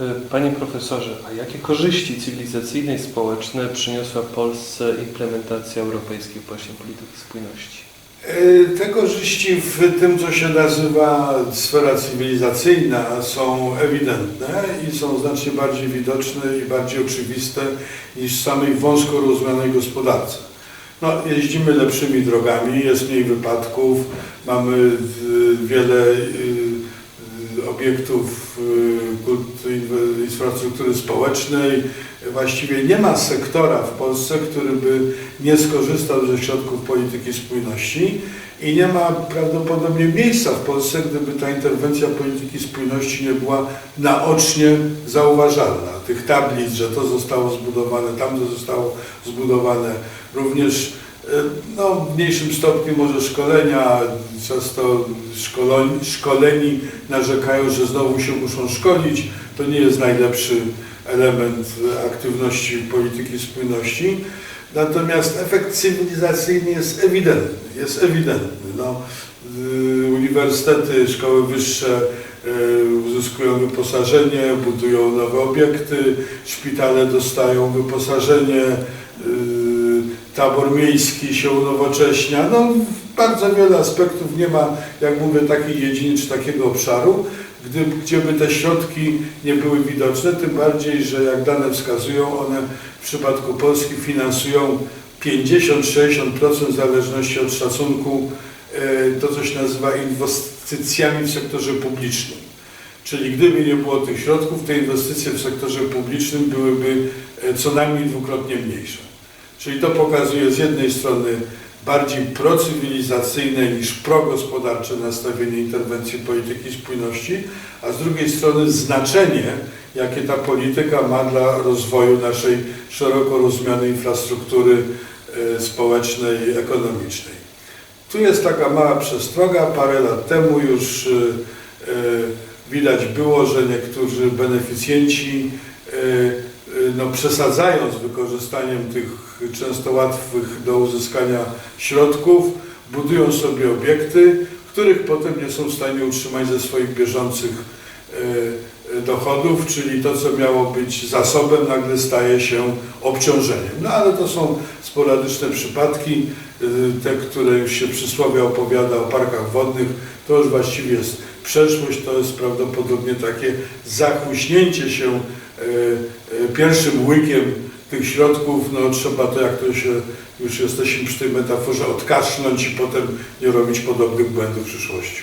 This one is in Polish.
E, panie profesorze, a jakie korzyści cywilizacyjne i społeczne przyniosła Polsce implementacja europejskiej właśnie polityki spójności? E, Te korzyści w tym, co się nazywa sfera cywilizacyjna, są ewidentne i są znacznie bardziej widoczne i bardziej oczywiste niż w samej wąsko rozumianej gospodarce. No, jeździmy lepszymi drogami, jest mniej wypadków, mamy wiele y, obiektów y, infrastruktury społecznej. Właściwie nie ma sektora w Polsce, który by nie skorzystał ze środków polityki spójności i nie ma prawdopodobnie miejsca w Polsce, gdyby ta interwencja polityki spójności nie była naocznie zauważalna. Tych tablic, że to zostało zbudowane, tamto zostało zbudowane, również no, w mniejszym stopniu może szkolenia, często szkoleni, szkoleni narzekają, że znowu się muszą szkolić. To nie jest najlepszy element aktywności polityki spójności. Natomiast efekt cywilizacyjny jest ewidentny. Jest ewidentny. No, y, uniwersytety, szkoły wyższe y, uzyskują wyposażenie, budują nowe obiekty, szpitale dostają wyposażenie, tabor miejski się unowocześnia. No, bardzo wiele aspektów nie ma, jak mówię, takiej dziedziny czy takiego obszaru, gdy, gdzie by te środki nie były widoczne, tym bardziej, że jak dane wskazują, one w przypadku Polski finansują 50-60% w zależności od szacunku e, to, co się nazywa inwestycjami w sektorze publicznym. Czyli gdyby nie było tych środków, te inwestycje w sektorze publicznym byłyby e, co najmniej dwukrotnie mniejsze. Czyli to pokazuje z jednej strony bardziej procywilizacyjne niż progospodarcze nastawienie interwencji polityki spójności, a z drugiej strony znaczenie, jakie ta polityka ma dla rozwoju naszej szeroko rozumianej infrastruktury e, społecznej, ekonomicznej. Tu jest taka mała przestroga. Parę lat temu już e, e, widać było, że niektórzy beneficjenci no, przesadzając wykorzystaniem tych często łatwych do uzyskania środków, budują sobie obiekty, których potem nie są w stanie utrzymać ze swoich bieżących e, dochodów, czyli to, co miało być zasobem, nagle staje się obciążeniem. No ale to są sporadyczne przypadki, e, te, które już się przysłowie opowiada o parkach wodnych, to już właściwie jest przeszłość, to jest prawdopodobnie takie zachłyśnięcie się e, e, pierwszym łykiem tych środków, no trzeba to, jak to się, już jesteśmy przy tej metaforze, odkasznąć i potem nie robić podobnych błędów w przyszłości.